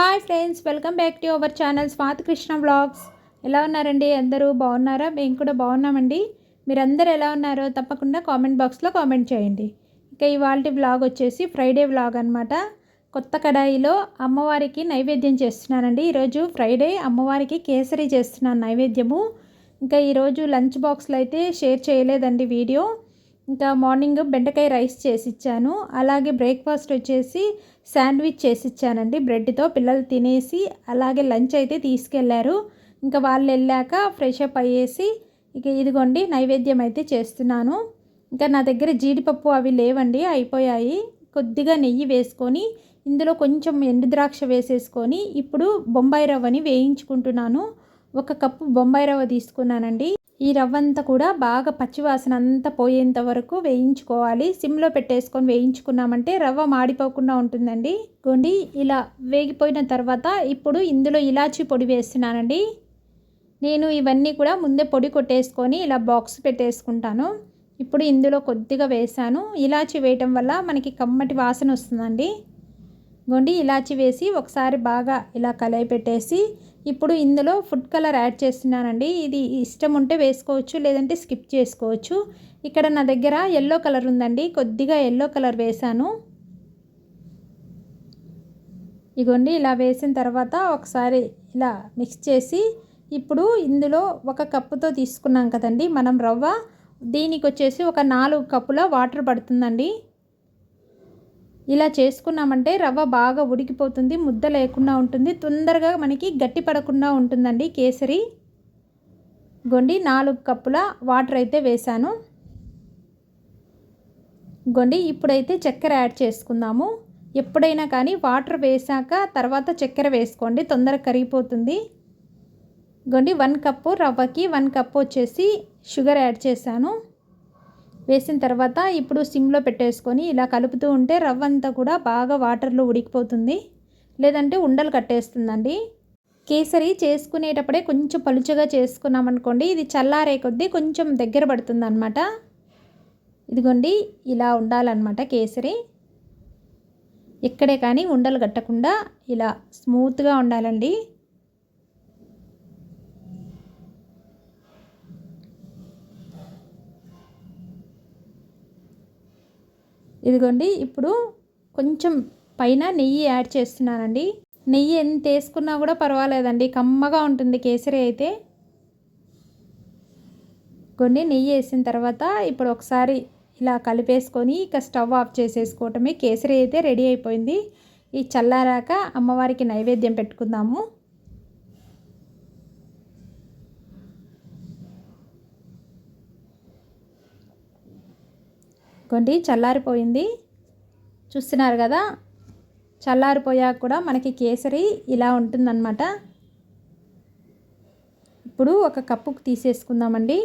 Hi friends welcome back to our channel Swathi Krishna blogs ఎలా ఉన్నారండి? అందరూ బాగున్నారా? మేము కూడా బాగున్నామండి. మీరందరూ ఎలా ఉన్నారో తప్పకుండా కామెంట్ బాక్స్లో కామెంట్ చేయండి. ఇక ఇవాళ వ్లాగ్ వచ్చేసి ఫ్రైడే వ్లాగ్ అనమాట కొత్త కడాయిలో అమ్మవారికి నైవేద్యం చేస్తున్నానండి. ఈరోజు ఫ్రైడే అమ్మవారికి కేసరి చేస్తున్నాను నైవేద్యము. ఇంకా ఈరోజు లంచ్ బాక్స్లో అయితే షేర్ చేయలేదండి వీడియో. ఇంకా మార్నింగ్ బెండకాయ రైస్ చేసి ఇచ్చాను అలాగే బ్రేక్ఫాస్ట్ వచ్చేసి శాండ్విచ్ చేసి ఇచ్చానండి బ్రెడ్తో పిల్లలు తినేసి అలాగే లంచ్ అయితే తీసుకెళ్ళారు. ఇంకా వాళ్ళు వెళ్ళాక ఫ్రెష్ అప్ అయ్యేసి ఇక ఇదిగోండి నైవేద్యం అయితే చేస్తున్నాను. ఇంకా నా దగ్గర జీడిపప్పు అవి లేవండి అయిపోయాయి. కొద్దిగా నెయ్యి వేసుకొని ఇందులో కొంచెం ఎండు ద్రాక్ష వేసేసుకొని ఇప్పుడు బొంబాయి రవ్వని వేయించుకుంటున్నాను. ఒక కప్పు బొంబాయి రవ్వ తీసుకున్నానండి. ఈ రవ్వ అంతా కూడా బాగా పచ్చివాసన అంతా పోయేంత వరకు వేయించుకోవాలి. సిమ్లో పెట్టేసుకొని వేయించుకున్నామంటే రవ్వ మాడిపోకుండా ఉంటుందండి. గోండి ఇలా వేగిపోయిన తర్వాత ఇప్పుడు ఇందులో ఇలాచీ పొడి వేస్తున్నానండి. నేను ఇవన్నీ కూడా ముందే పొడి కొట్టేసుకొని ఇలా బాక్స్ పెట్టేసుకుంటాను. ఇప్పుడు ఇందులో కొద్దిగా వేసాను. ఇలాచి వేయటం వల్ల మనకి కమ్మటి వాసన వస్తుందండి. గొండి ఇలాచి వేసి ఒకసారి బాగా ఇలా కలయి పెట్టేసి ఇప్పుడు ఇందులో ఫుడ్ కలర్ యాడ్ చేస్తున్నానండి. ఇది ఇష్టం ఉంటే వేసుకోవచ్చు లేదంటే స్కిప్ చేసుకోవచ్చు. ఇక్కడ నా దగ్గర ఎల్లో కలర్ ఉందండి. కొద్దిగా ఎల్లో కలర్ వేసాను ఇగోండి ఇలా వేసిన తర్వాత ఒకసారి ఇలా మిక్స్ చేసి ఇప్పుడు ఇందులో ఒక కప్పుతో తీసుకున్నాం కదండి మనం రవ్వ. దీనికి వచ్చేసి ఒక నాలుగు కప్పుల వాటర్ పడుతుందండి. ఇలా చేసుకున్నామంటే రవ్వ బాగా ఉడికిపోతుంది ముద్ద లేకుండా ఉంటుంది తొందరగా మనకి గట్టి పడకుండా ఉంటుందండి కేసరి. గొండి నాలుగు కప్పుల వాటర్ అయితే వేశాను. గొండి ఇప్పుడైతే చక్కెర యాడ్ చేసుకుందాము. ఎప్పుడైనా కానీ వాటర్ వేసాక తర్వాత చక్కెర వేసుకోండి తొందరగా కరిగిపోతుంది. గొండి వన్ కప్పు రవ్వకి వన్ కప్పు వచ్చేసి షుగర్ యాడ్ చేశాను. వేసిన తర్వాత ఇప్పుడు సిమ్లో పెట్టేసుకొని ఇలా కలుపుతూ ఉంటే రవ్వ అంతా కూడా బాగా వాటర్లో ఉడికిపోతుంది. లేదంటే ఉండలు కట్టేస్తుందండి. కేసరి చేసుకునేటప్పుడే కొంచెం పలుచగా చేసుకున్నామనుకోండి ఇది చల్లారే కొద్దీ కొంచెం దగ్గర పడుతుంది అనమాట ఇదిగోండి ఇలా ఉండాలన్నమాట కేసరి. ఎక్కడే కానీ ఉండలు కట్టకుండా ఇలా స్మూత్గా ఉండాలండి. ఇదిగోండి ఇప్పుడు కొంచెం పైన నెయ్యి యాడ్ చేస్తున్నానండి. నెయ్యి ఎంత వేసుకున్నా కూడా పర్వాలేదండి కమ్మగా ఉంటుంది కేసరి అయితే. కొన్ని నెయ్యి వేసిన తర్వాత ఇప్పుడు ఒకసారి ఇలా కలిపేసుకొని ఇక స్టవ్ ఆఫ్ చేసేసుకోవటమే. కేసరి అయితే రెడీ అయిపోయింది. ఈ చల్లారాక అమ్మవారికి నైవేద్యం పెట్టుకుందాము. కొండి చల్లారిపోయింది. చూస్తున్నారు కదా చల్లారిపోయాక కూడా మనకి కేసరి ఇలా ఉంటుందన్నమాట. ఇప్పుడు ఒక కప్పుకు తీసేసుకుందామండి.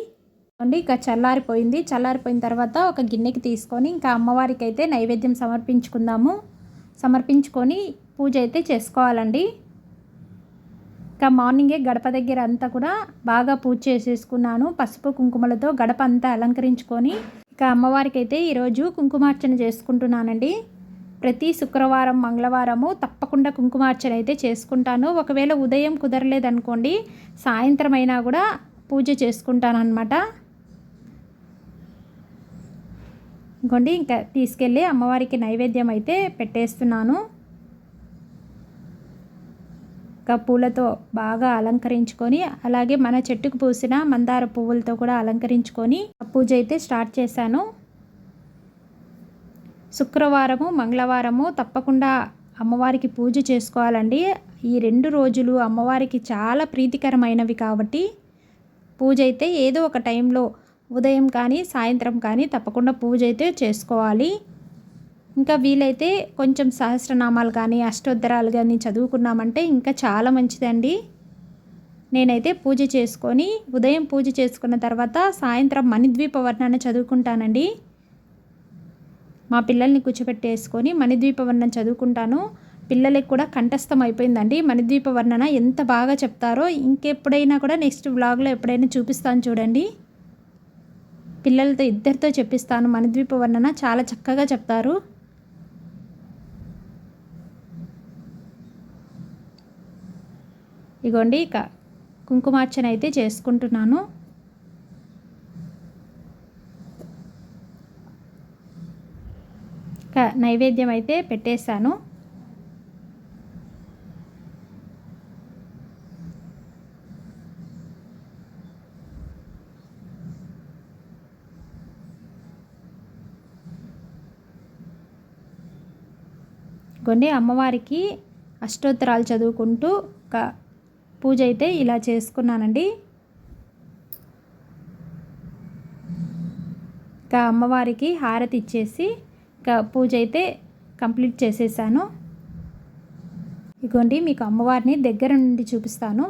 అండి ఇక చల్లారిపోయింది. చల్లారిపోయిన తర్వాత ఒక గిన్నెకి తీసుకొని ఇంకా అమ్మవారికి అయితే నైవేద్యం సమర్పించుకుందాము. సమర్పించుకొని పూజ అయితే చేసుకోవాలండి. ఇంకా మార్నింగే గడప దగ్గర అంతా కూడా బాగా పూజ చేసేసుకున్నాను. పసుపు కుంకుమలతో గడప అంతా అలంకరించుకొని ఇక అమ్మవారికి అయితే ఈరోజు కుంకుమార్చన చేసుకుంటున్నానండి. ప్రతి శుక్రవారం మంగళవారము తప్పకుండా కుంకుమార్చన అయితే చేసుకుంటాను. ఒకవేళ ఉదయం కుదరలేదనుకోండి సాయంత్రం అయినా కూడా పూజ చేసుకుంటాను అనమాట ఇంకోండి ఇంకా తీసుకెళ్ళి అమ్మవారికి నైవేద్యం అయితే పెట్టేస్తున్నాను. ఇంకా పూలతో బాగా అలంకరించుకొని అలాగే మన చెట్టుకు పూసిన మందార పువ్వులతో కూడా అలంకరించుకొని పూజ అయితే స్టార్ట్ చేశాను. శుక్రవారము మంగళవారము తప్పకుండా అమ్మవారికి పూజ చేసుకోవాలండి. ఈ రెండు రోజులు అమ్మవారికి చాలా ప్రీతికరమైనవి కాబట్టి పూజ అయితే ఏదో ఒక టైంలో ఉదయం కానీ సాయంత్రం కానీ తప్పకుండా పూజ అయితే చేసుకోవాలి. ఇంకా వీలైతే కొంచెం సహస్రనామాలు కానీ అష్టోత్తరాలు కానీ చదువుకున్నామంటే ఇంకా చాలా మంచిదండి. నేనైతే పూజ చేసుకొని ఉదయం పూజ చేసుకున్న తర్వాత సాయంత్రం మణిద్వీప వర్ణన చదువుకుంటానండి. మా పిల్లల్ని కూర్చోబెట్టేసుకొని మణిద్వీప వర్ణం చదువుకుంటాను. పిల్లలకి కూడా కంఠస్థం అయిపోయిందండి. మణిద్వీప వర్ణన ఎంత బాగా చెప్తారో ఇంకెప్పుడైనా కూడా నెక్స్ట్ వ్లాగ్లో ఎప్పుడైనా చూపిస్తాను చూడండి. పిల్లలతో ఇద్దరితో చెప్పిస్తాను. మణిద్వీప వర్ణన చాలా చక్కగా చెప్తారు. ఇగోండి ఇక కుంకుమార్చన అయితే చేసుకుంటున్నాను. ఇక నైవేద్యం అయితే పెట్టేశాను. కొన్ని అమ్మవారికి అష్టోత్తరాలు చదువుకుంటూ ఒక పూజ అయితే ఇలా చేసుకున్నానండి. ఇంకా అమ్మవారికి హారతి ఇచ్చేసి ఇంకా పూజ అయితే కంప్లీట్ చేసేసాను. ఇగోండి మీకు అమ్మవారిని దగ్గర నుండి చూపిస్తాను.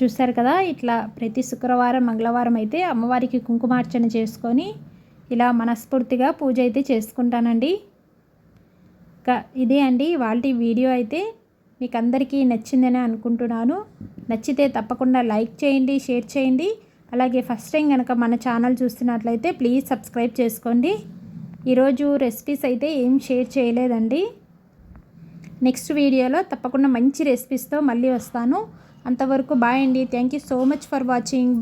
చూస్తారు కదా ఇట్లా ప్రతి శుక్రవారం మంగళవారం అయితే అమ్మవారికి కుంకుమార్చన చేసుకొని ఇలా మనస్ఫూర్తిగా పూజ అయితే చేసుకుంటానండి. ఇదే అండి వాళ్ళ వీడియో అయితే. మీకు అందరికీ నచ్చిందని అనుకుంటున్నాను. నచ్చితే తప్పకుండా లైక్ చేయండి షేర్ చేయండి. అలాగే ఫస్ట్ టైం కనుక మన ఛానల్ చూస్తున్నట్లయితే ప్లీజ్ సబ్స్క్రైబ్ చేసుకోండి. ఈరోజు రెసిపీస్ అయితే ఏం షేర్ చేయలేదండి. నెక్స్ట్ వీడియోలో తప్పకుండా మంచి రెసిపీస్తో మళ్ళీ వస్తాను. అంతవరకు బాయ్ అండి. Thank you so much for watching.